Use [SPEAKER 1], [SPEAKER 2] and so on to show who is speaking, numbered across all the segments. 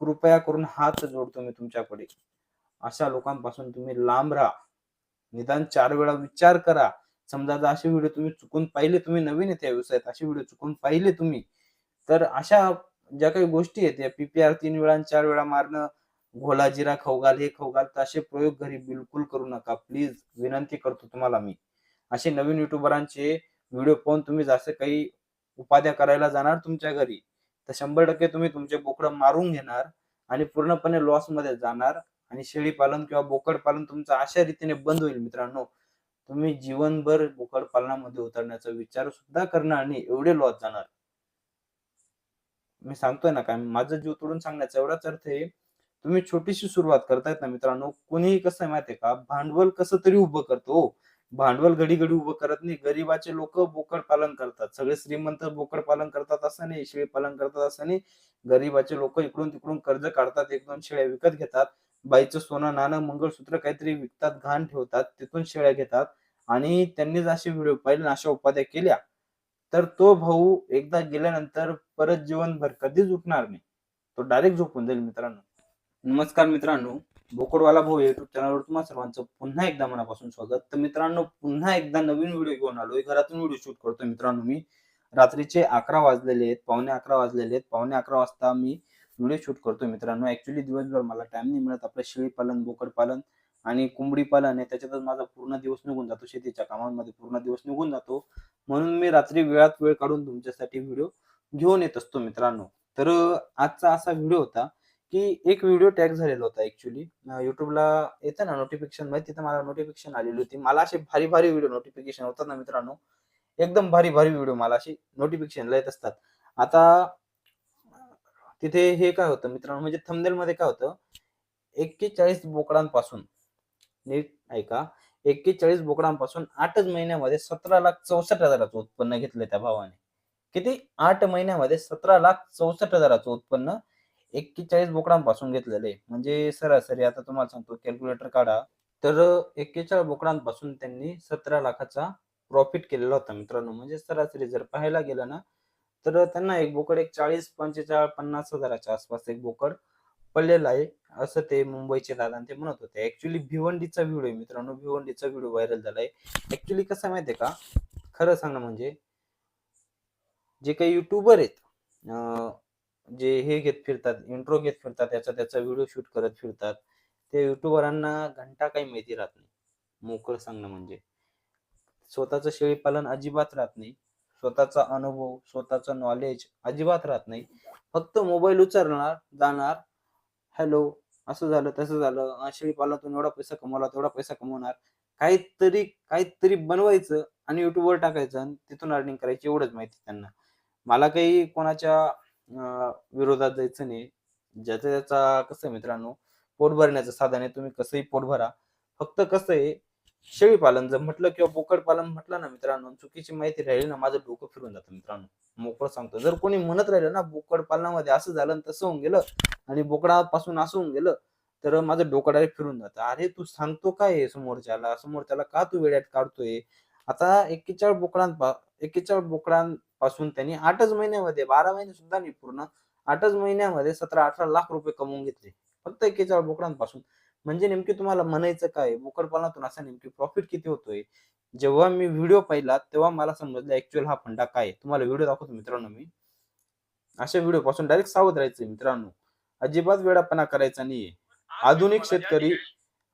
[SPEAKER 1] कृपया करून हात जोडतो मी तुमच्याकडे. अशा लोकांपासून तुम्ही लांब राहा. निदान चार वेळा विचार करा. समजा जर असे व्हिडिओ तुम्ही चुकून पाहिले तुम्ही नवीन येते या व्यवसायात असे व्हिडिओ चुकून पाहिले तुम्ही तर अशा ज्या काही गोष्टी आहेत या पीपीआर तीन वेळा चार वेळा मारणं घोला जिरा खवगाल हे खवगाल तर असे प्रयोग घरी बिलकुल करू नका. प्लीज विनंती करतो तुम्हाला मी. असे नवीन युट्यूबरांचे व्हिडिओ पाहून तुम्ही जसं काही उपाध्या करायला जाणार तुमच्या घरी. तर शंभर टक्के तुम्ही तुमचे बोकडं मारून घेणार आणि पूर्णपणे लॉसमध्ये जाणार आणि शेळी पालन किंवा बोकड पालन तुमचं अशा रीतीने बंद होईल मित्रांनो. तुम्ही जीवनभर बोकड पालनामध्ये उतरण्याचा विचार सुद्धा करणार आणि एवढे लॉस जाणार. मी सांगतोय ना काय माझा जीव तोडून सांगण्याचा एवढाच अर्थ आहे तुम्ही छोटीशी सुरुवात करतायत ना मित्रांनो कुणीही कसं आहे माहितीये का भांडवल कसं तरी उभं करतो हो. भांडवल घडी घडी उभं करत नाही. गरीबाचे लोक बोकड पालन करतात. सगळे श्रीमंत बोकड पालन करतात असं नाही. शेळी पालन करतात असं नाही. गरीबाचे लोक इकडून तिकडून कर्ज काढतात. एक दोन शेळ्या विकत घेतात. बाईचं सोनं नाणं मंगळसूत्र काहीतरी विकतात घाण ठेवतात. तिथून शेळ्या घेतात. आणि त्यांनी जर असे व्हिडिओ पाहिले अशा उपाध्या केल्या. तर तो भाऊ एकदा गेल्यानंतर परत जीवनभर कधीच उठणार नाही. तो डायरेक्ट झोपून जाईल मित्रांनो. नमस्कार मित्रांनो. बोकडवाला भाऊ युट्यूब चॅनलवर तुम्हा सर्वांचं पुन्हा एकदा मनापासून स्वागत. तर मित्रांनो पुन्हा एकदा नवीन व्हिडिओ घेऊन आलोय. घरातून व्हिडिओ शूट करतो मित्रांनो मी. रात्रीचे अकरा वाजलेले आहेत पावणे अकरा वाजलेले आहेत. पावणे अकरा वाजता मी व्हिडिओ शूट करतो मित्रांनो. ऍक्च्युली दिवसभर मला टाइम नाही मिळत. आपलं शेळी पालन बोकड पालन आणि कोंबडी पालन आहे त्याच्यातच माझा पूर्ण दिवस निघून जातो. शेतीच्या कामांमध्ये पूर्ण दिवस निघून जातो. म्हणून मी रात्री वेळात वेळ काढून तुमच्यासाठी व्हिडिओ घेऊन येत असतो मित्रांनो. तर आजचा असा व्हिडिओ होता. की एक व्हिडिओ टॅग झालेला होता ऍक्च्युली युट्यूबला येतं ना नोटिफिकेशन माहिती तिथं मला? नोटिफिकेशन आलेली होती. मला असे भारी भारी व्हिडिओ नोटिफिकेशन होतात ना मित्रांनो. एकदम भारी भारी व्हिडिओ मला अशी नोटिफिकेशन येत असतात. आता तिथे हे काय होतं मित्रांनो? म्हणजे थंबनेल मध्ये काय होतं? एक्केचाळीस बोकडांपासून नीट ऐका. एक्केचाळीस बोकडांपासून आठच महिन्यामध्ये सतरा लाख चौसष्ट हजाराचं उत्पन्न घेतलं त्या भावाने. किती? आठ महिन्यामध्ये सतरा लाख चौसष्ट हजाराचं उत्पन्न एक्केचाळीस बोकडांपासून घेतलेलं. आहे म्हणजे सरासरी आता तुम्हाला सांगतो कॅल्क्युलेटर काढा. तर एक्केचाळीस बोकडांपासून त्यांनी सतरा लाखाचा प्रॉफिट केलेला होता मित्रांनो. म्हणजे सरासरी जर पाहायला गेलं ना तर त्यांना एक बोकड एक चाळीस पंचेचाळीस पन्नास हजाराच्या आसपास एक बोकड पडलेला आहे. असं ते मुंबईचे दादा ते म्हणत होते. ऍक्च्युली भिवंडीचा व्हिडिओ आहे मित्रांनो. भिवंडीचा व्हिडिओ व्हायरल झालाय. ऍक्च्युली कसं आहे माहितीये का? खरं सांगणं म्हणजे जे काही युट्यूबर आहेत जे हे घेत फिरतात इंट्रो घेत फिरतात त्याचा त्याचा व्हिडिओ शूट करत फिरतात. ते युट्यूबरांना घंटा काही माहिती राहत नाही. मोकळं सांगणं म्हणजे. स्वतःचं शेळीपालन अजिबात राहत नाही. स्वतःचा अनुभव स्वतःचं नॉलेज अजिबात राहत नाही. फक्त मोबाईल उचलणार जाणार हॅलो असं झालं तसं झालं शेळीपालनातून एवढा पैसा कमवला तेवढा पैसा कमवणार. काहीतरी काहीतरी बनवायचं आणि युट्यूबवर टाकायचं आणि तिथून अर्निंग करायची एवढंच माहिती त्यांना. मला काही कोणाच्या विरोधात जायचं नाही. ज्याचा त्याचा कसं आहे मित्रांनो पोट भरण्याचं साधन आहे तुम्ही कसंही पोट भरा. फक्त कसं आहे शेळी पालन जर म्हटलं किंवा बोकड पालन म्हटलं ना मित्रांनो चुकीची माहिती राहिली ना माझं डोकं फिरून जातं मित्रांनो. मोकळं सांगतो. जर कोणी म्हणत राहिलं ना बोकड पालनामध्ये असं झालं आणि तसं होऊन गेलं आणि बोकडापासून असं होऊन गेलं तर माझं डोकं डायरेक्ट फिरून जातं. अरे तू सांगतो काय समोरच्याला? समोरच्याला का तू वेड्यात काढतोय? आता एक्केचाळीस बोकडांपा बोकडां पासून त्यांनी आठच महिन्यामध्ये बारा महिने सुद्धा नाही पूर्ण आठच महिन्यामध्ये सतरा अठरा लाख रुपये कमवून घेतले. फक्त एकेचाळ बोकडांपासून. म्हणजे नेमकी तुम्हाला म्हणायचं काय? बोकडपालनातून असा नेमकी प्रॉफिट किती होतोय? जेव्हा मी व्हिडिओ पाहिला तेव्हा मला समजलं ऍक्च्युअल हा फंडा काय तुम्हाला व्हिडिओ दाखवतो मित्रांनो मी. अशा व्हिडिओ पासून डायरेक्ट सावध राहायचं मित्रांनो. अजिबात वेळापणा करायचा नाहीये. आधुनिक शेतकरी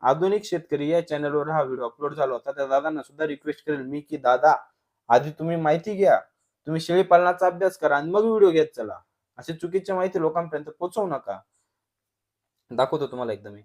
[SPEAKER 1] आधुनिक शेतकरी या चॅनलवर हा व्हिडिओ अपलोड झाला होता. त्या दादांना सुद्धा रिक्वेस्ट करेल मी की दादा आधी तुम्ही माहिती घ्या. तुम्ही शेळी पालनाचा अभ्यास करा आणि मग व्हिडिओ घेत चला. अशी चुकीची माहिती लोकांपर्यंत पोहोचवू नका. दाखवतो तुम्हाला एकदा मी.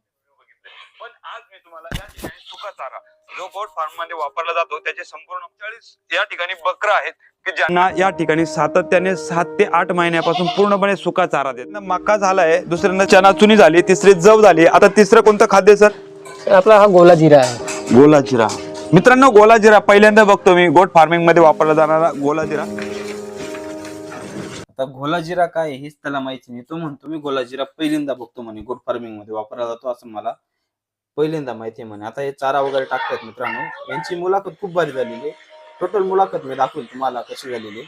[SPEAKER 2] पण आज मी तुम्हाला या ठिकाणी सुका चारा जो गोट फार्ममध्ये वापरला जातो त्याचे संपूर्ण चाळीस या ठिकाणी बकरा आहेत की ज्यांना या ठिकाणी सातत्याने सात ते आठ महिन्यापासून पूर्णपणे सुका चारा देत. मका झालाय दुसऱ्यांदा चना चुनी झाली तिसरी जव झाली. आता तिसरं कोणतं खाद्य सर
[SPEAKER 3] आपला हा गोला जिरा आहे.
[SPEAKER 2] गोला जिरा. मित्रांनो गोला जिरा. पहिल्यांदा बघतो मी. गोट फार्मिंगमध्ये वापरला जाणारा गोला जिरा.
[SPEAKER 1] आता घोला जिरा काय हेच त्याला माहिती नाही. तो म्हणतो मी गोला जिरा पहिल्यांदा बघतो म्हणे. गोट फार्मिंगमध्ये वापरला जातो असं मला पहिल्यांदा माहिती म्हणे. आता हे चारा वगैरे टाकतात मित्रांनो. यांची मुलाखत खूप भारी झालेली आहे. टोटल मुलाखत मी दाखवेल तुम्हाला कशी झालेली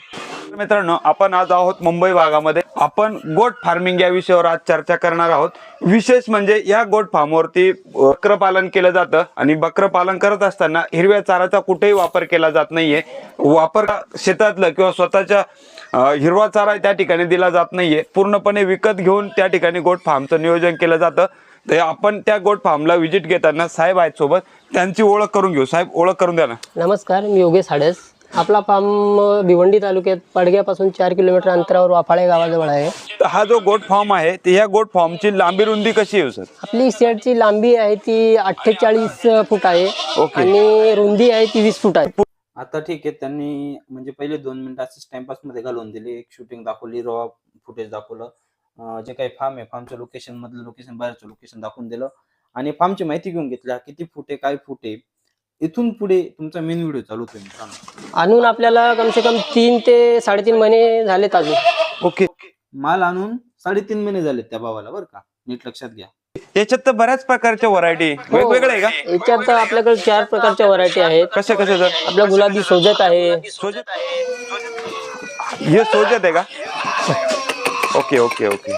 [SPEAKER 2] मित्रांनो आपण आज आहोत मुंबई भागामध्ये. आपण गोट फार्मिंग या विषयावर आज चर्चा करणार आहोत. विशेष म्हणजे या गोट फार्मवरती बकरं पालन केलं जातं आणि बकर पालन करत असताना हिरव्या चाराचा कुठेही वापर केला जात नाहीये. वापर शेतातलं किंवा स्वतःच्या हिरवा चारा त्या ठिकाणी दिला जात नाहीये. पूर्णपणे विकत घेऊन त्या ठिकाणी गोट फार्मचं नियोजन केलं जातं. तर आपण त्या गोट फार्मला व्हिजिट घेताना साहेब आहेत सोबत. त्यांची ओळख करून घेऊ. साहेब ओळख करून द्या ना.
[SPEAKER 3] नमस्कार मी योगेश हाडस. आपला फार्म भिवंडी तालुक्यात पडग्यापासून चार किलोमीटर अंतरावर वाफाळे गावाजवळ आहे.
[SPEAKER 2] हा जो गोट फार्म आहे ते ह्या गोट फार्मची लांबी रुंदी कशी आहे सर
[SPEAKER 3] आपली शेडची लांबी आहे ती अठ्ठेचाळीस फूट आहे
[SPEAKER 2] ओके.
[SPEAKER 3] आणि रुंदी आहे ती वीस फूट आहे.
[SPEAKER 1] आता ठीक आहे त्यांनी म्हणजे पहिले दोन मिनिटं असंच टाइमपासमध्ये घालवून दिले. एक शूटिंग दाखवली रॉ फुटेज दाखवलं. अं, जे काही फार्म आहे फार्मच्या लोकेशन मधलं लोकेशन बाहेरचं लोकेशन दाखवून दिलं. आणि फार्मची माहिती घेऊन घेतली हा किती फूट आहे काय फूट आहे. इथून पुढे तुमचा मेन व्हिडिओ चालू होतोय मित्रांनो
[SPEAKER 3] आणून आपल्याला कमसे कम तीन ते साडेतीन महिने झालेत अजून.
[SPEAKER 2] ओके.
[SPEAKER 1] माल आणून साडेतीन महिने झाले त्या भावाला बरं का? नीट लक्षात घ्या.
[SPEAKER 2] याच्यात तर बऱ्याच प्रकारच्या व्हरायटी वेगवेगळ्या आहे का?
[SPEAKER 3] याच्यात आपल्याकडे चार प्रकारच्या व्हरायटी आहेत.
[SPEAKER 2] कशा कशा सर?
[SPEAKER 3] आपला गुलाबी सोजत आहे.
[SPEAKER 2] सोजत हे सोजत आहे का? Okay okay okay.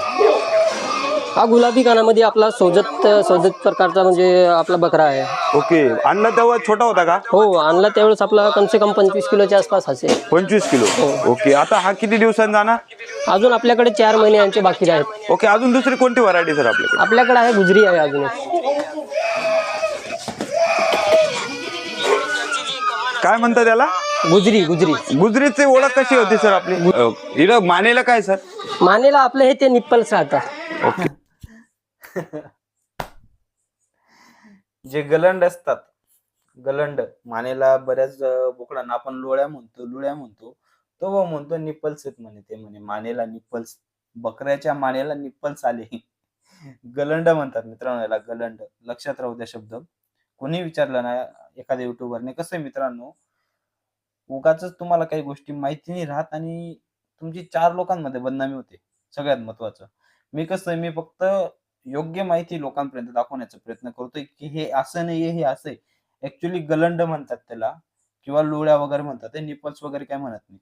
[SPEAKER 3] हा गुलाबी कानामध्ये आपला सोजत सोजत प्रकारचा म्हणजे आपला बकरा आहे.
[SPEAKER 2] ओके. आणला तेव्हा छोटा होता का?
[SPEAKER 3] हो आणला त्यावेळेस आपला कमसे कम पंचवीस किलोच्या आसपास असेल.
[SPEAKER 2] पंचवीस किलो. ओके. आता हा किती दिवसांचा जाणार
[SPEAKER 3] अजून आपल्याकडे चार महिने यांचे बाकी आहेत.
[SPEAKER 2] ओके. अजून दुसरी कोणती व्हरायटी सर आपल्याकडे?
[SPEAKER 3] आपल्याकडे आहे गुजरी आहे अजून एक.
[SPEAKER 2] काय म्हणतात त्याला?
[SPEAKER 3] गुजरी गुजरी.
[SPEAKER 2] गुजरीची ओळख कशी होती सर आपली? इथं मानेला काय सर
[SPEAKER 3] मानेला आपले हे ते निप्पल्स राहतात
[SPEAKER 2] ओके.
[SPEAKER 1] जे गलंड असतात गलंड मानेला बऱ्याच बोकडांना आपण लोळ्या म्हणतो लुळ्या म्हणतो. तो म्हणतो निप्पल्स आहेत म्हणे ते म्हणे मानेला निप्पल्स बकऱ्याच्या मानेला निप्पल्स आले. गलंड म्हणतात मित्रांनो याला गलंड. लक्षात राहू द्या शब्द. कोणी विचारलं ना एखाद्या युट्यूबरने कसं आहे मित्रांनो? उगाच तुम्हाला काही गोष्टी माहिती नाही राहत आणि तुमची चार लोकांमध्ये बदनामी होते. सगळ्यात महत्वाचं. मी कसं आहे, मी फक्त योग्य माहिती लोकांपर्यंत दाखवण्याचा प्रयत्न करतोय की हे असं नाहीये हे असं आहे. ऍक्च्युली गलंड म्हणतात त्याला किंवा लोळ्या वगैरे म्हणतात ते निपल्स वगैरे काय म्हणत नाही.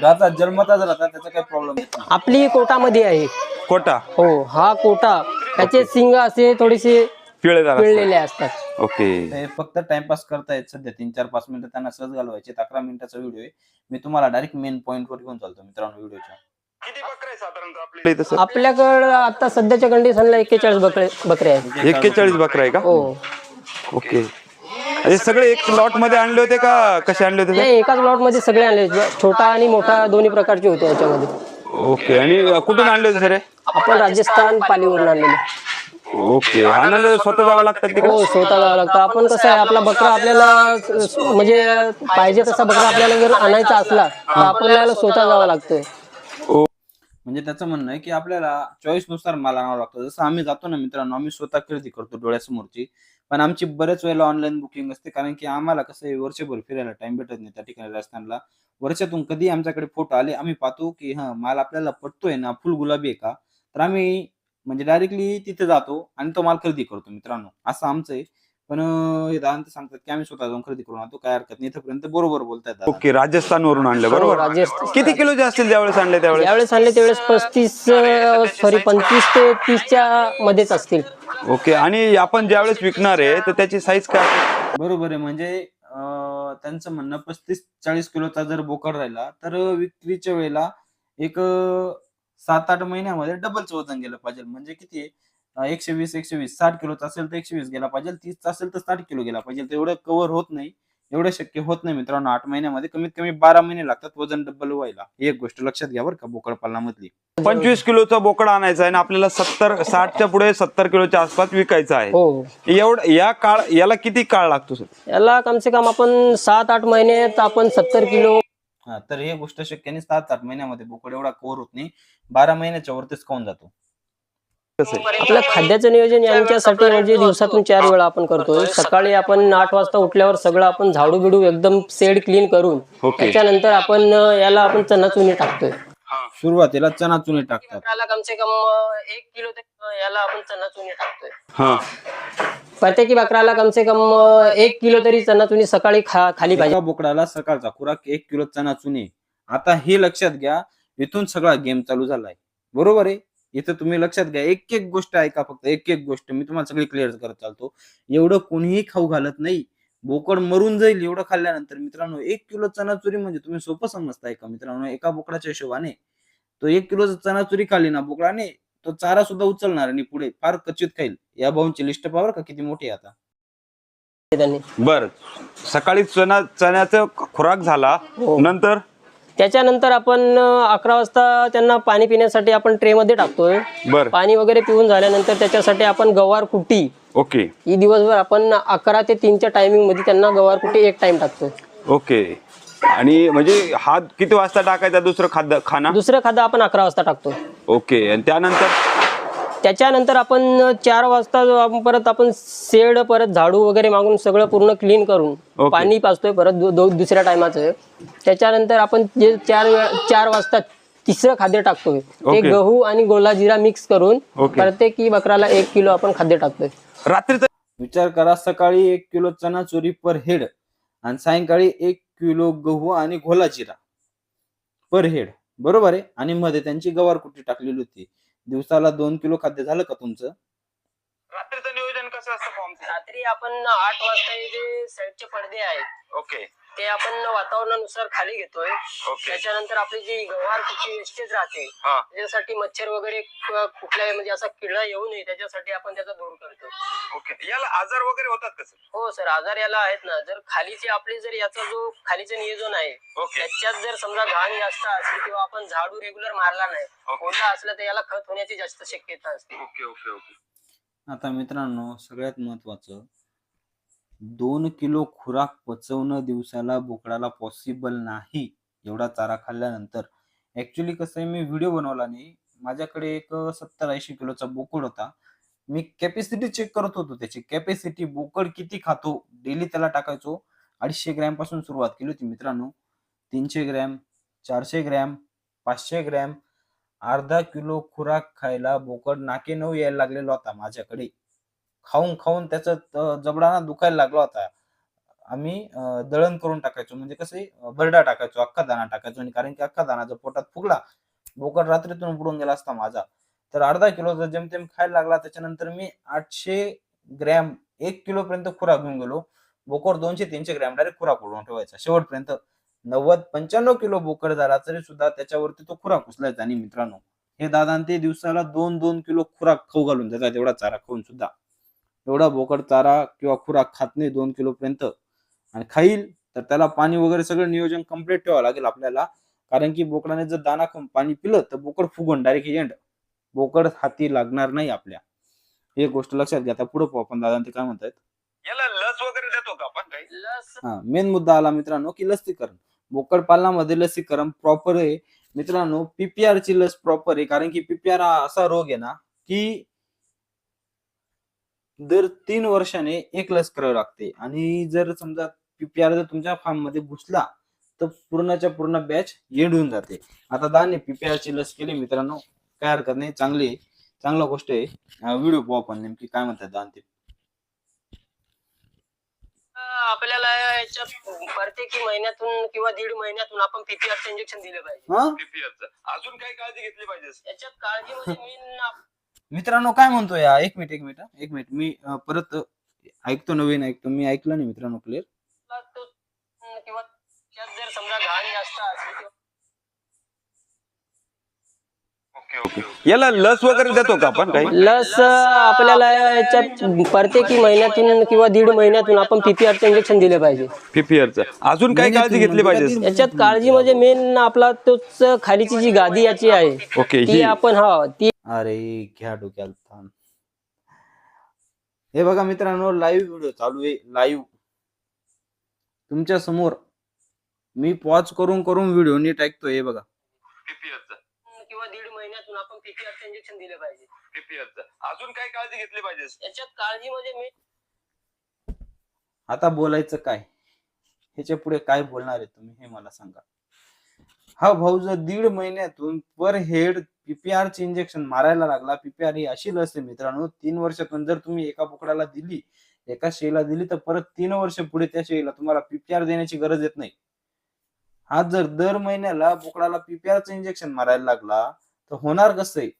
[SPEAKER 1] राहतात. जन्मताच राहतात त्याचा काही प्रॉब्लेम नाही.
[SPEAKER 3] आपली कोटामध्ये आहे.
[SPEAKER 2] कोटा?
[SPEAKER 3] हो हा कोटा. त्याचे सिंग असे थोडेसे पिळलेले असतात.
[SPEAKER 2] ओके.
[SPEAKER 1] ते फक्त टाइमपास करतायत सध्या तीन चार पाच मिनिटं त्यांना सहज घालवायचे अकरा मिनिटाचा व्हिडिओ आहे. मी तुम्हाला डायरेक्ट मेन पॉईंट वर घेऊन चालतो मित्रांनो व्हिडिओच्या
[SPEAKER 2] किती बकरे आहे साधारणतः
[SPEAKER 3] आपल्याकडं आता सध्याच्या कंडिशनला एक्केचाळीस बकरे बकरे आहेत.
[SPEAKER 2] एक्केचाळीस बकरा आहे का?
[SPEAKER 3] हो.
[SPEAKER 2] ओके. हे सगळे एक लॉटमध्ये आणले होते का? कसे आणले होते
[SPEAKER 3] नाही एकाच प्लॉटमध्ये सगळे आणले छोटा आणि मोठा दोन्ही प्रकारचे होते याच्यामध्ये.
[SPEAKER 2] ओके. आणि कुठून आणले होते सर हे?
[SPEAKER 3] आपण राजस्थान पालीवरून आणलेले.
[SPEAKER 2] ओके. आणायला स्वतः जावं लागतं तिकडे?
[SPEAKER 3] हो स्वतः जावं लागतं. आपण कसं आहे आपला बकरा आपल्याला स- स- म्हणजे पाहिजे तसा बकरा आपल्याला जर आणायचा असला तर आपल्याला स्वतः जावं लागतंय.
[SPEAKER 1] म्हणजे त्याचं म्हणणं आहे की आपल्याला चॉईसनुसार माल आणावा लागतो. जसं आम्ही जातो ना मित्रांनो आम्ही स्वतः खरेदी करतो डोळ्यासमोरची. पण आमची बऱ्याच वेळेला ऑनलाईन बुकिंग असते. कारण की आम्हाला कसं आहे वर्षभर फिरायला टाइम भेटत नाही त्या ठिकाणी राजस्थानला वर्षातून कधी आमच्याकडे फोटो आले आम्ही पाहतो की हा माल आपल्याला पटतोय ना? फुल गुलाबी आहे का? तर आम्ही म्हणजे डायरेक्टली तिथे जातो आणि तो माल खरेदी करतो मित्रांनो. असं आमचं आहे. पण हे दादा सांगतात की आम्ही स्वतः जाऊन खरेदी करून आणतो काय हरकत नाही. इथपर्यंत बरोबर बोलतायत दादा.
[SPEAKER 2] ओके राजस्थान वरून आणले
[SPEAKER 3] हो,
[SPEAKER 2] बरोबर?
[SPEAKER 3] राजस्थान.
[SPEAKER 2] किती किलोचे असतील त्यावेळेस आणले त्यावेळेस?
[SPEAKER 3] ज्यावेळेस आणले त्यावेळेस पस्तीस सॉरी पंचवीस ते तीसच्या मध्येच असतील.
[SPEAKER 2] ओके आणि आपण ज्यावेळेस विकणार आहे तर त्याची साईज काय? असेल?
[SPEAKER 1] बरोबर आहे म्हणजे अं, त्यांचं म्हणणं पस्तीस चाळीस किलोचा जर बोकड राहिला तर विक्रीच्या वेळेला एक सात आठ महिन्यामध्ये डबलचं वजन गेलं पाहिजे. म्हणजे किती आहे? एकशे वीस एकशे वीस साठ किलोचा असेल तर एकशे वीस गेला पाहिजे. तीसचा असेल तर साठ किलो गेला पाहिजे. तर एवढं कव्हर होत नाही. एवढं शक्य होत नाही मित्रांनो. आठ महिन्यामध्ये कमीत कमी बारा महिने लागतात. वजन डबल व्हायला. एक गोष्ट लक्षात घ्या बरं का बोकड पालनामधली
[SPEAKER 2] पंचवीस किलोचा बोकडा आणायचा आहे आणि आपल्याला सत्तर साठच्या पुढे सत्तर किलोच्या आसपास विकायचा आहे.
[SPEAKER 3] हो.
[SPEAKER 2] एवढं या काळ याला किती काळ लागतो सर?
[SPEAKER 3] याला कमसे कम आपण सात आठ महिन्यात आपण सत्तर किलो
[SPEAKER 1] हा तर ही गोष्ट शक्य नाही. सात आठ महिन्यामध्ये बोकड एवढा कव्हर होत नाही. बारा महिन्याच्या वरतीच खाऊन जातो.
[SPEAKER 2] कसं आहे?
[SPEAKER 3] आपलं खाद्याचं नियोजन यांच्यासाठी म्हणजे दिवसातून चार वेळा आपण करतोय सकाळी आपण आठ वाजता उठल्यावर सगळं आपण झाडू बिडू एकदम सेड क्लीन करून त्याच्यानंतर आपण याला आपण चणाचुनी टाकतोय.
[SPEAKER 1] सुरुवातीला चना चुने टाकतात.
[SPEAKER 3] याला कमसे कम अं, एक किलो याला आपण चणाचुनी टाकतोय.
[SPEAKER 2] हा.
[SPEAKER 3] प्रत्येकी बकराला कमसे कम एक किलो तरी चणाचुनी सकाळी खा खाली पाहिजे.
[SPEAKER 1] बोकडाला सकाळचा खुराक एक किलो चना चुने. आता हे लक्षात घ्या इथून सगळा गेम चालू झालाय. बरोबर आहे? इथं तुम्ही लक्षात घ्या एक एक गोष्ट ऐका फक्त एक एक गोष्ट. मी तुम्हाला सगळी क्लिअर करत चालतो. एवढं कोणीही खाऊ घालत नाही. बोकड मरून जाईल एवढं खाल्ल्यानंतर मित्रांनो एक किलो चणाचुरी म्हणजे तुम्ही सोपं समजताय का मित्रांनो? एका बोकडाच्या हिशोबाने. तो एक किलो चणाचुरी खाल्ली ना बोकडाने तो चारा सुद्धा उचलणार आणि पुढे फार कचित खाईल. या भाऊंची लिस्ट पावर का? किती मोठी आहे आता?
[SPEAKER 2] बर. सकाळी चणा चण्याचा खुराक झाला.
[SPEAKER 3] हो.
[SPEAKER 2] नंतर?
[SPEAKER 3] त्याच्यानंतर आपण अकरा वाजता त्यांना पाणी पिण्यासाठी आपण ट्रे मध्ये टाकतोय.
[SPEAKER 2] बर.
[SPEAKER 3] पाणी वगैरे पिऊन झाल्यानंतर त्याच्यासाठी आपण गवार कुट्टी
[SPEAKER 2] ओके.
[SPEAKER 3] ही दिवसभर आपण अकरा ते तीनच्या टायमिंगमध्ये त्यांना गवार कुट्टी एक टाइम टाकतो
[SPEAKER 2] ओके. आणि म्हणजे हा किती वाजता टाकायचा दुसरं खाद्य खाना
[SPEAKER 3] दुसरं खाद्य आपण अकरा वाजता टाकतो
[SPEAKER 2] ओके. आणि त्यानंतर?
[SPEAKER 3] त्याच्यानंतर आपण चार वाजता परत आपण शेड परत झाडू वगैरे मागून सगळं पूर्ण क्लीन करून. पाणी पाचतोय परत दुसऱ्या टायमाचं त्याच्यानंतर आपण जे चार चार वाजता तिसरं खाद्य टाकतोय ते. गहू आणि गोला जिरा मिक्स करून. प्रत्येकी बकराला एक किलो आपण खाद्य टाकतोय
[SPEAKER 2] रात्रीचं
[SPEAKER 1] विचार करा सकाळी एक किलो चना चोरी पर हेड आणि सायंकाळी एक किलो गहू आणि घोला जिरा पर हेड बरोबर आहे आणि मध्ये त्यांची गवार कुट्टी टाकलेली होती दिवसाला दोन किलो खाद्य झालं का तुमचं?
[SPEAKER 2] रात्रीचं नियोजन कसं असतं फॉर्मचं
[SPEAKER 3] रात्री आपण आठ वाजता हे जे साईडचे पडदे आहेत
[SPEAKER 2] ओके
[SPEAKER 3] ते आपण वातावरणानुसार खाली घेतोय.
[SPEAKER 2] ओके.
[SPEAKER 3] त्याच्यानंतर आपली जी गवार कुठची वेस्टेज राहते
[SPEAKER 2] हा.
[SPEAKER 3] त्याच्यासाठी मच्छर वगैरे क- कुठल्याही म्हणजे असा किडा येऊ नये त्याच्यासाठी आपण त्याचा दूर करतो
[SPEAKER 2] ओके. याला आजार वगैरे होतात कसं
[SPEAKER 3] हो सर आजार याला आहेत ना. जर खालीचे आपले जर याचा जो खालीचं नियोजन आहे
[SPEAKER 2] ओके.
[SPEAKER 3] त्याच्यात जर समजा घाण जास्त असेल किंवा आपण झाडू रेग्युलर मारला नाही
[SPEAKER 2] ओके.
[SPEAKER 3] ओला असला तर याला खत होण्याची जास्त शक्यता असते.
[SPEAKER 2] Okay okay okay.
[SPEAKER 1] आता मित्रांनो सगळ्यात महत्वाचं दोन किलो खुराक पचवणं दिवसाला बोकडाला पॉसिबल नाही एवढा चारा खाल्ल्यानंतर. ऍक्च्युली कसं आहे मी व्हिडिओ बनवला नाही. माझ्याकडे एक सत्तर ऐंशी किलोचा बोकड होता. मी कॅपॅसिटी चेक करत होतो त्याची. कॅपॅसिटी बोकड किती खातो डेली त्याला टाकायचो. अडीचशे ग्रॅमपासून सुरुवात केली होती मित्रांनो. तीनशे ग्रॅम चारशे ग्रॅम पाचशे ग्रॅम अर्धा किलो खुराक खायला बोकड नाके नऊ यायला लागलेला होता माझ्याकडे. खाऊन खाऊन त्याचा जबडाना दुखायला लागला होता. आम्ही दळण करून टाकायचो. म्हणजे कसं बरडा टाकायचो अख्खा दाना टाकायचो. आणि कारण की अख्खा दाना जर पोटात फुगला. बोकड रात्रीतून बुडून गेला असता माझा. तर अर्धा किलो जर जेमतेम खायला लागला. त्याच्यानंतर मी आठशे ग्रॅम एक किलो पर्यंत खुराक घेऊन गेलो. बोकड दोनशे तीनशे ग्रॅम डायरेक्ट खुराक उडवून ठेवायचा. शेवटपर्यंत नव्वद पंच्याण्णव किलो बोकड झाला तरी सुद्धा त्याच्यावरती तो खुराक उचलायचा आणि मित्रांनो हे दादा ते दिवसाला दोन दोन किलो खुराक खाऊ घालून त्याचा तेवढा चारा खाऊन सुद्धा. एवढा बोकड चारा किंवा खुराक खात नाही दोन किलो पर्यंत. आणि खाईल तर त्याला पाणी वगैरे सगळं नियोजन कंप्लीट ठेवावं लागेल आपल्याला. कारण की बोकडाने जर दाना खाऊन पाणी पिलं तर बोकड फुगून डायरेक्ट एंड बोकड हाती लागणार नाही आपल्या. ही एक गोष्ट लक्षात घ्या. आता पुढे पाहू आपण. दादा ते काय म्हणतायत?
[SPEAKER 2] याला लस वगैरे देतो का आपण काही?
[SPEAKER 3] लस?
[SPEAKER 1] हा मेन मुद्दा आला मित्रांनो की लसीकरण. बोकड पालनामध्ये लसीकरण प्रॉपर आहे. मित्रांनो पीपीआर ची लस प्रॉपर आहे. कारण की पीपीआर हा असा रोग आहे ना की दर तीन वर्षाने एक लस करावी लागते. आणि जर समजा पीपीआर जर तुमच्या फार्ममध्ये घुसला तर पूर्णच्या पूर्ण बॅच एंड होऊन जाते. आता दाने पीपीआर ची लस केली मित्रांनो काय हरकत नाही. चांगली चांगला गोष्ट आहे. व्हिडिओ पाहू आपण नेमकी काय म्हणतात दान ते
[SPEAKER 3] आपल्याला याच्यात प्रत्येकी महिन्यातून किंवा दीड महिन्यातून आपण पीपीआरचं इंजेक्शन दिलं पाहिजे.
[SPEAKER 1] हा?
[SPEAKER 2] PPL चं. अजून काही काळजी घेतली पाहिजे?
[SPEAKER 3] याच्यात काळजी म्हणजे मेन
[SPEAKER 1] मित्रांनो काय म्हणतो या एक मिनिट एक मिनिट हा, एक मिनिट. मी अं, परत ऐकतो नवीन ऐकतो. मी ऐकलं नाही मित्रांनो क्लिअर
[SPEAKER 3] किंवा त्यात जर समजा घाण जास्त असली किंवा
[SPEAKER 2] ओके ओके याला लस वगैरे देतो का आपण काही?
[SPEAKER 3] लस आपल्याला याच्यात प्रत्येकी महिन्यातून किंवा दीड महिन्यातून आपण पीपीआरचं इंजेक्शन दिलं पाहिजे.
[SPEAKER 2] पीपीएलचं अजून काही काळजी घेतली पाहिजे?
[SPEAKER 3] याच्यात काळजी म्हणजे मेन आपला तोच खालीची जी गादी याची आहे
[SPEAKER 2] ओके
[SPEAKER 3] ती
[SPEAKER 2] ही.
[SPEAKER 3] आपण हा ती
[SPEAKER 1] अरे घ्या डोक्याला ताण. हे बघा मित्रांनो लाईव्ह व्हिडिओ चालू आहे लाईव्ह तुमच्यासमोर मी पॉज करून करून व्हिडिओ नीट ऐकतोय हे बघा.
[SPEAKER 2] पीपीएलचं
[SPEAKER 3] किंवा दीड महिन्यातून आपण पीपीआरचं इंजेक्शन दिलं पाहिजे.
[SPEAKER 2] अजून काही काळजी घेतली पाहिजे?
[SPEAKER 3] याच्यात काळजी म्हणजे मेन
[SPEAKER 1] आता बोलायचं काय? ह्याच्या पुढे काय बोलणार आहे तुम्ही हे मला सांगा. हा भाऊ जर दीड महिन्यातून पर हेड पीपीआर चे इंजेक्शन मारायला लागला पीपीआर ही अशी लस आहे मित्रांनो तीन वर्षातून जर तुम्ही एका बोकडाला दिली एका शेळीला दिली तर परत तीन वर्ष पुढे त्या शेळीला तुम्हाला पीपीआर देण्याची गरज येत नाही. हा जर दर महिन्याला बोकडाला पीपीआरचं इंजेक्शन मारायला लागला तर होणार कसं आहे?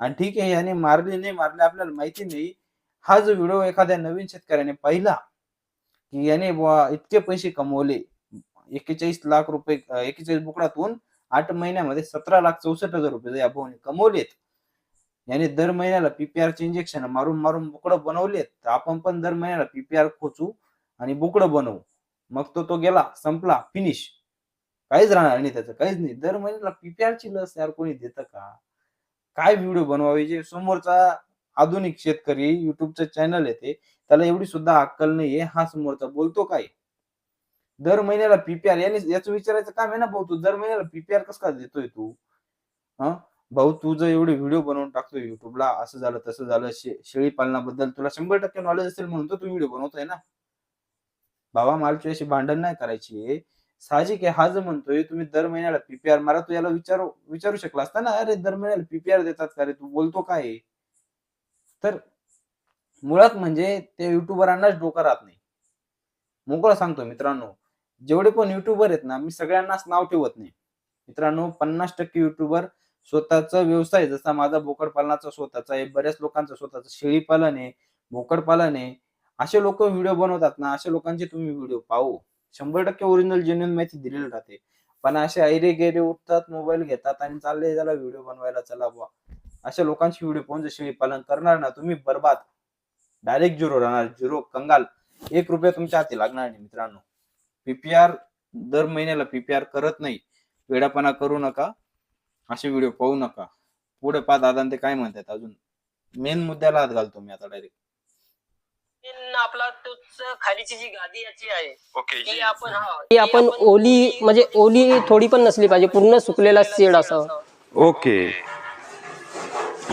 [SPEAKER 1] आणि ठीक आहे याने मारले नाही मारले आपल्याला माहिती नाही. हा जो व्हिडिओ एखाद्या नवीन शेतकऱ्याने पाहिला की याने बुवा इतके पैसे कमवले एक्केचाळीस लाख रुपये एक्केचाळीस बोकडातून आठ महिन्यामध्ये सतरा लाख चौसष्ट हजार रुपये या भाऊने कमवलेत याने दर महिन्याला पीपीआर चे इंजेक्शन मारून मारून बोकडं बनवलेत तर आपण पण दर महिन्याला पीपीआर खोचू आणि बोकडं बनवू. मग तो तो गेला संपला फिनिश काहीच राहणार नाही त्याचं काहीच नाही. दर महिन्याला पीपीआरची लस यार कोणी देतं का? काय व्हिडिओ बनवावे? जे समोरचा आधुनिक शेतकरी युट्यूबचं चॅनल येते त्याला एवढी सुद्धा अक्कल नाहीये हा समोरचा बोलतो काय? दर महिन्याला पीपीआर याने याचं विचारायचं काम आहे ना भाऊ तू दर महिन्याला पीपीआर कस का देतोय तू? हा? भाऊ तू जर एवढे व्हिडिओ बनवून टाकतोय युट्यूबला असं झालं तसं झालं शे- शेळी पालनाबद्दल तुला शंभर टक्के नॉलेज असेल म्हणून तर तू व्हिडिओ बनवतोय ना? बाबा मालची अशी भांडण नाही करायची. साहजिक आहे. हा जो म्हणतोय तुम्ही दर महिन्याला पीपीआर मारा तू याला विचारू विचारू शकला असता ना? अरे दर महिन्याला पीपीआर देतात का रे? तू बोलतो काय तर मुळात म्हणजे ते युट्यूबरांनाच डोकं राहत नाही. मोकळं सांगतो मित्रांनो. जेवढे पण युट्यूबर आहेत ना मी सगळ्यांनाच नाव ठेवत नाही. मित्रांनो पन्नास टक्के युट्यूबर स्वतःचा व्यवसाय जसा माझा बोकड पालनाचा स्वतःचा आहे बऱ्याच लोकांचा स्वतःचा शेळी पालन आहे बोकड पालन आहे. असे लोक व्हिडिओ बनवतात ना अशा लोकांचे तुम्ही व्हिडिओ पाहू. शंभर टक्के ओरिजिनल जेन्युन माहिती दिलेली राहते. पण असे ऐरे गेरे उठतात मोबाईल घेतात आणि चालले त्याला व्हिडिओ बनवायला चला बुवा. अशा लोकांची व्हिडिओ पाहून जर शेळी पालन करणार ना तुम्ही बरबाद. डायरेक्ट झिरो राहणार झिरो कंगाल. एक रुपया तुमच्या हाती लागणार नाही मित्रांनो. पीपीआर दर महिन्याला पीपीआर करत नाही. वेडापणा करू नका. असे व्हिडिओ पाहू नका. पुढे पा दादा ते काय म्हणतात अजून. मेन मुद्द्याला हात घालतो मी आता डायरेक्ट
[SPEAKER 3] आपला खालीची जी गादी याची आहे
[SPEAKER 2] ओके
[SPEAKER 3] ती आपण हा ओली म्हणजे ओली थोडी पण नसली पाहिजे पूर्ण सुकलेला शेड असावा
[SPEAKER 2] ओके.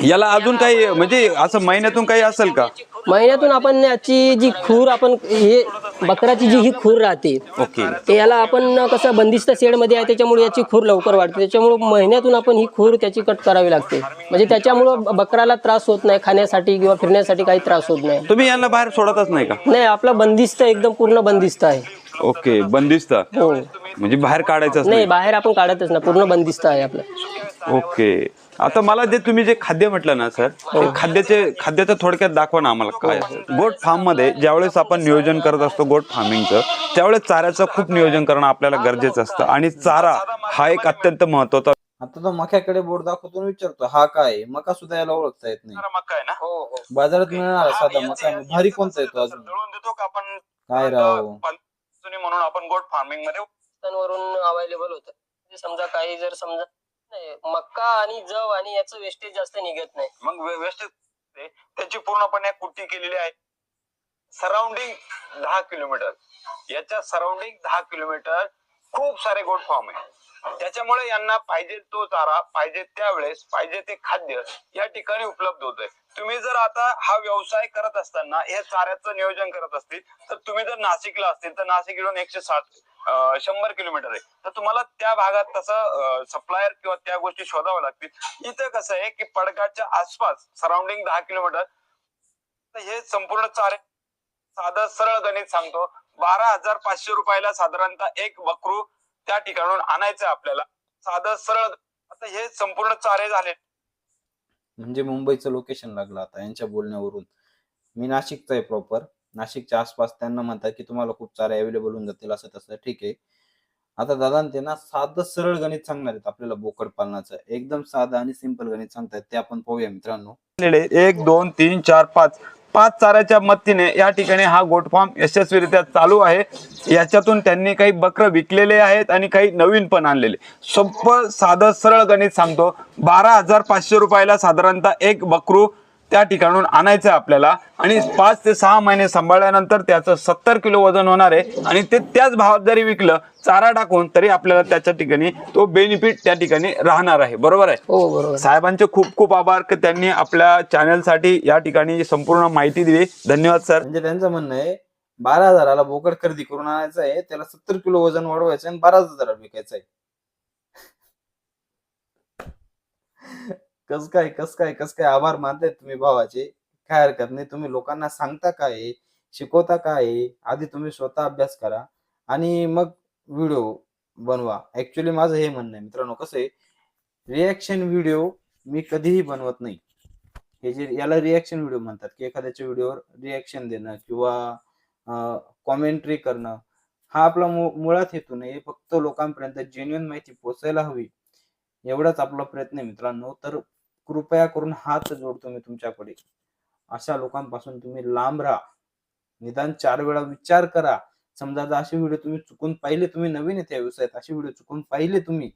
[SPEAKER 2] याला अजून काही म्हणजे असं महिन्यातून काही असेल का?
[SPEAKER 3] महिन्यातून आपण याची जी खूर आपण हे बकराची जी ही खूर राहते
[SPEAKER 2] ओके.
[SPEAKER 3] ते याला आपण कसं बंदिस्त शेडमध्ये आहे त्याच्यामुळे याची खूर लवकर वाढते. त्याच्यामुळे महिन्यातून आपण ही खूर त्याची कट करावी लागते. म्हणजे त्याच्यामुळं बकराला त्रास होत नाही खाण्यासाठी किंवा फिरण्यासाठी काही त्रास होत नाही.
[SPEAKER 2] तुम्ही यांना बाहेर सोडतच नाही का?
[SPEAKER 3] नाही आपला बंदिस्त एकदम पूर्ण बंदिस्त आहे.
[SPEAKER 2] ओके बंदिस्त.
[SPEAKER 3] हो.
[SPEAKER 2] म्हणजे बाहेर काढायचंच
[SPEAKER 3] नाही
[SPEAKER 2] नाही.
[SPEAKER 3] बाहेर आपण काढतच ना पूर्ण बंदिस्त आहे आपलं.
[SPEAKER 2] ओके. आता मला जे तुम्ही जे खाद्य म्हटलं ना सर ते खाद्याचे खाद्याचं थोडक्यात दाखवा ना आम्हाला काय. गोट फार्ममध्ये ज्यावेळेस आपण नियोजन करत असतो गोट फार्मिंगचं त्यावेळेस चाऱ्याचं खूप नियोजन करणं आपल्याला गरजेचं असतं. आणि चारा हा एक अत्यंत महत्त्वाचा
[SPEAKER 1] आता तो मक्याकडे बोर्ड दाखवतो आणि विचारतो हा काय आहे? मका सुद्धा याला ओळखता येत नाही.
[SPEAKER 2] मका आहे ना?
[SPEAKER 3] हो,
[SPEAKER 1] बाजारात मिळणार साधा मका. भारी कोणता येतो अजून?
[SPEAKER 2] देतो का आपण?
[SPEAKER 1] काय राव?
[SPEAKER 2] म्हणून आपण गोट फार्मिंगमध्ये
[SPEAKER 3] वरून अवेलेबल होतं. म्हणजे समजा काही जर समजा नाही, मक्का आणि जव आणि याचं वेस्टेज जास्त निघत नाही.
[SPEAKER 2] मग व्यवस्थित ते- त्याची पूर्णपणे कुट्टी केलेली आहे. सराउंडिंग दहा किलोमीटर. याच्या सराउंडिंग दहा किलोमीटर खूप सारे गोट फॉर्म आहे. त्याच्यामुळे यांना पाहिजे तो चारा पाहिजे त्यावेळेस पाहिजे ते खाद्य या ठिकाणी उपलब्ध होतंय. तुम्ही जर आता हा व्यवसाय करत असताना या चाऱ्याचं नियोजन करत असतील तर तुम्ही जर नाशिकला असतील तर नाशिक इकडून एकशे साठ शंभर किलोमीटर आहे. तर तुम्हाला त्या भागात तसं सप्लायर किंवा त्या गोष्टी शोधाव्या लागतील. इथं कसं आहे की पडगाच्या आसपास सराउंडिंग दहा किलोमीटर तर हे संपूर्ण चारे साधं सरळ गणित सांगतो. बारा हजार पाचशे रुपयाला साधारणतः एक बकरू त्या ठिकाणून आणायचं आपल्याला. साधं सरळ आता हे संपूर्ण चारे झाले.
[SPEAKER 1] म्हणजे मुंबईचं लोकेशन लागलं आता यांच्या बोलण्यावरून. मी नाशिकचा आहे प्रॉपर नाशिकच्या आसपास त्यांना म्हणतात की तुम्हाला खूप सारे अवेलेबल होऊन जातील असं तसं ठीक आहे. आता दादा ते ना साधं सरळ गणित सांगणार आहेत आपल्याला बोकड पालनाचं. एकदम साधं आणि सिंपल गणित सांगतायत ते आपण पाहूया मित्रांनो.
[SPEAKER 2] एक दोन तीन चार पाच. पाच चाऱ्याच्या मदतीने या ठिकाणी हा गोट फार्म यशस्वीरित्या चालू आहे. याच्यातून त्यांनी काही बकर विकलेले आहेत आणि काही नवीन पण आणलेले. सोपं साधं सरळ गणित सांगतो. बारा हजार पाचशे रुपयाला साधारणतः एक बकरू त्या ठिकाणून आणायचं आहे आपल्याला. आणि पाच ते सहा महिने सांभाळल्यानंतर त्याचं सत्तर किलो वजन होणार आहे. आणि ते त्याच भावात जरी विकलं चारा टाकून तरी आपल्याला त्याच्या ठिकाणी तो बेनिफिट त्या ठिकाणी राहणार आहे. बरोबर आहे?
[SPEAKER 3] हो बरोबर.
[SPEAKER 2] साहेबांचे खूप खूप आभार. की त्यांनी आपल्या चॅनलसाठी या ठिकाणी संपूर्ण माहिती दिली. धन्यवाद सर
[SPEAKER 1] म्हणजे त्यांचं म्हणणं आहे बारा हजाराला बोकड खरेदी करून आणायचं आहे त्याला सत्तर किलो वजन वाढवायचं आणि बारा हजाराला विकायचं आहे. कस काय कस काय कस काय आभार मानताय तुम्ही भावाचे? काय हरकत नाही. तुम्ही लोकांना सांगता काय शिकवता काय आहे, आधी तुम्ही स्वतः अभ्यास करा आणि मग व्हिडिओ बनवा. ऍक्च्युली माझं हे म्हणणं आहे मित्रांनो कसं आहे? रिॲक्शन व्हिडिओ मी कधीही बनवत नाही. हे जे याला रिॲक्शन व्हिडिओ म्हणतात की एखाद्याच्या व्हिडिओवर रिॲक्शन देणं किंवा कॉमेंट्री करणं. हा आपला मु- मुळात हेतू नाही. फक्त लोकांपर्यंत जेन्युअन माहिती पोचायला हवी. एवढाच आपला प्रयत्न आहे मित्रांनो. तर कृपया करून हात जोडतो मी तुमच्याकडे. अशा लोकांपासून तुम्ही लांब राहा. निदान चार वेळा विचार करा. समजा जर असे व्हिडिओ तुम्ही चुकून पाहिले तुम्ही नवीन आहेत या व्यवसायात असे व्हिडिओ चुकून पाहिले तुम्ही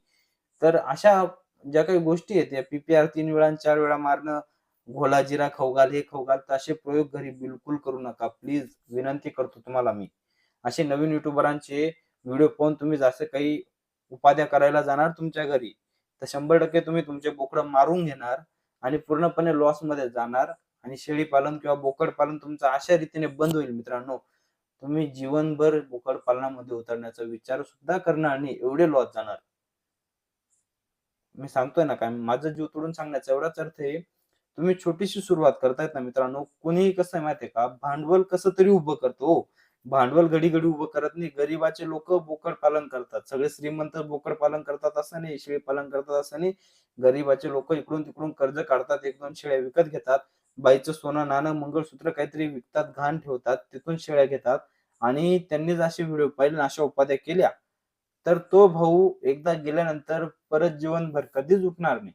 [SPEAKER 1] तर अशा ज्या काही गोष्टी आहेत या पीपीआर तीन वेळा चार वेळा मारणं घोला जिरा खाऊ घाल हे खाऊ घाल तर असे प्रयोग घरी बिलकुल करू नका. प्लीज विनंती करतो तुम्हाला मी. असे नवीन युट्यूबरांचे व्हिडिओ पाहून तुम्ही जास्त काही उपाध्या करायला जाणार तुमच्या घरी. तर शंभर टक्के तुम्ही तुमचे बोकडं मारून घेणार आणि पूर्णपणे लॉसमध्ये जाणार आणि शेळी पालन किंवा बोकड पालन तुमचं अशा रीतीने बंद होईल मित्रांनो. तुम्ही जीवनभर बोकड पालनामध्ये उतरण्याचा विचार सुद्धा करणार आणि एवढे लॉस जाणार. मी सांगतोय ना काय? माझा जीव तोडून सांगण्याचा एवढाच अर्थ आहे तुम्ही छोटीशी सुरुवात करतायत ना मित्रांनो कुणीही कसं आहे माहितीये का? भांडवल कसं तरी उभं करतो हो. भांडवल घडी घडी उभं करत नाही. गरीबाचे लोक बोकड पालन करतात. सगळे श्रीमंत बोकड पालन करतात असं नाही. शेळी पालन करतात असं नाही. गरीबाचे लोक इकडून तिकडून कर्ज काढतात. एक दोन शेळ्या विकत घेतात. बाईचं सोनं नाणं मंगळसूत्र काहीतरी विकतात घाण ठेवतात. तिथून शेळ्या घेतात. आणि त्यांनी जर असे व्हिडिओ पाहिले अशा उपाध्या केल्या. तर तो भाऊ एकदा गेल्यानंतर परत जीवनभर कधीच उठणार नाही.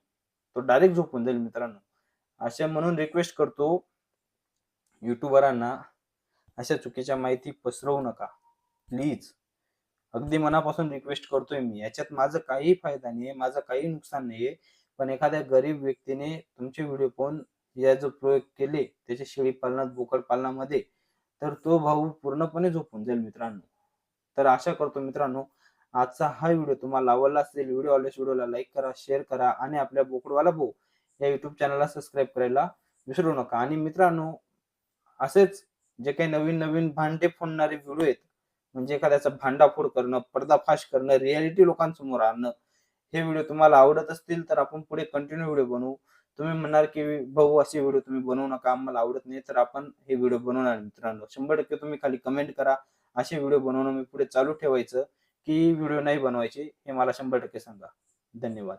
[SPEAKER 1] तो डायरेक्ट झोपून जाईल मित्रांनो. अशा म्हणून रिक्वेस्ट करतो युट्यूबरांना अशा चुकीच्या माहिती पसरवू नका. प्लीज. अगदी मनापासून रिक्वेस्ट करतोय मी. याच्यात माझं काही फायदा नाहीये माझं काही नुकसान नाहीये. पण एखाद्या गरीब व्यक्तीने तुमचे व्हिडिओ पाहून या जो प्रयोग केले त्याच्या शेळी पालनात बोकड पालनामध्ये तर तो भाऊ पूर्णपणे झोपून जाईल मित्रांनो. तर आशा करतो मित्रांनो आजचा हा व्हिडिओ तुम्हाला आवडला असेल व्हिडिओ आवडल्यास व्हिडिओला लाईक करा शेअर करा आणि आपल्या बोकडवाला भाऊ या युट्यूब चॅनलला सबस्क्राईब करायला विसरू नका. आणि मित्रांनो असेच जे काही नवीन नवीन भांडे फोडणारे व्हिडिओ आहेत म्हणजे एखाद्याचा भांडाफोड करणं पर्दाफाश करणं रियालिटी लोकांसमोर आणणं हे व्हिडिओ तुम्हाला आवडत असतील तर आपण पुढे कंटिन्यू व्हिडिओ बनवू. तुम्ही म्हणणार की भाऊ असे व्हिडिओ तुम्ही बनवू नका आम्हाला आवडत नाही तर आपण हे व्हिडिओ बनवणार मित्रांनो. शंभर टक्के तुम्ही खाली कमेंट करा. असे व्हिडिओ बनवणं मी पुढे चालू ठेवायचं की व्हिडिओ नाही बनवायचे हे मला शंभर टक्के सांगा. धन्यवाद.